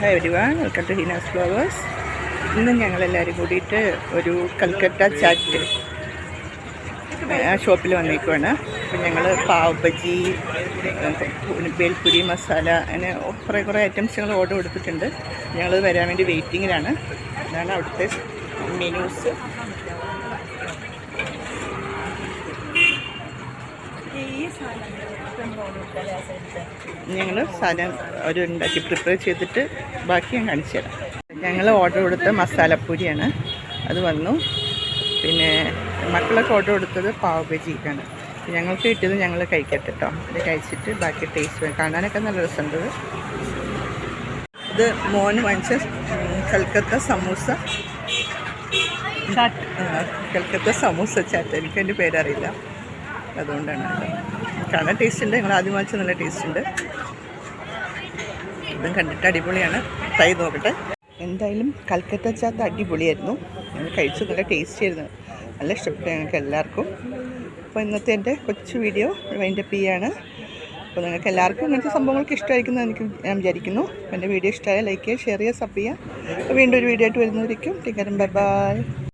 Hi everyone welcome to Hina's flowers ഇന്ന് ഞങ്ങളെല്ലാവരും കൂടിയിട്ട് ഒരു കൽക്കട്ട ചാറ്റ് ഷോപ്പിൽ വന്നേക്കുവാണ്. അപ്പം ഞങ്ങൾ പാവ് ബജി പിന്നെ ബേൽപുരി മസാല അങ്ങനെ കുറേ കുറേ ഐറ്റംസ് ഞങ്ങൾ ഓർഡർ കൊടുത്തിട്ടുണ്ട്. ഞങ്ങൾ വരാൻ വേണ്ടി വെയിറ്റിങ്ങിലാണ് അതാണ് അവിടുത്തെ മെനൂസ് ഞങ്ങൾ സാധനം ഒരു ഉണ്ടാക്കി പ്രിപ്പയർ ചെയ്തിട്ട് ബാക്കി ഞാൻ കാണിച്ചു തരാം. ഞങ്ങൾ ഓർഡർ കൊടുത്ത മസാലപ്പൂരിയാണ് അത് വന്നു. പിന്നെ മക്കളൊക്കെ ഓർഡർ കൊടുത്തത് പാവ് ബജിക്കാണ്. ഞങ്ങൾക്ക് കിട്ടിയത് ഞങ്ങൾ കഴിക്കട്ടെ കേട്ടോ അത് കഴിച്ചിട്ട് ബാക്കി ടേസ്റ്റ് കാണാനൊക്കെ നല്ല രസമുണ്ട് ഇത്. ഇത് മോന് വാങ്ങിച്ച കൽക്കത്ത സമൂസ. കൽക്കത്ത സമൂസ ചാറ്റ് എനിക്ക് എന്റെ പേരറിയില്ല. അതുകൊണ്ടാണ് കാണാൻ ടേസ്റ്റ് ഉണ്ട്. ഞങ്ങൾ ആദ്യം വാങ്ങിച്ച നല്ല ടേസ്റ്റ് ഉണ്ട്. ഇതും കണ്ടിട്ട് അടിപൊളിയാണ്. ട്രൈ നോക്കട്ടെ. എന്തായാലും കൽക്കത്ത ചാത്ത അടിപൊളിയായിരുന്നു. ഞങ്ങൾ കഴിച്ചു. നല്ല ടേസ്റ്റ് ആയിരുന്നു. നല്ല ഇഷ്ടപ്പെട്ടു ഞങ്ങൾക്ക് എല്ലാവർക്കും. അപ്പോൾ ഇന്നത്തെ എന്റെ കൊച്ചു വീഡിയോ വൈൻഡപ്പ് ചെയ്യാണ്. അപ്പോൾ നിങ്ങൾക്ക് എല്ലാവർക്കും ഇങ്ങനത്തെ സംഭവങ്ങൾക്ക് ഇഷ്ടമായിരിക്കുന്നു എനിക്ക് ഞാൻ വിചാരിക്കുന്നു. എന്റെ വീഡിയോ ഇഷ്ടമായ ലൈക്ക് ചെയ്യുക ഷെയർ ചെയ്യുക സബ് ചെയ്യുക. വീണ്ടും ഒരു വീഡിയോ ആയിട്ട് വരുന്നതായിരിക്കും. ടീക്കറും ബൈ ബൈ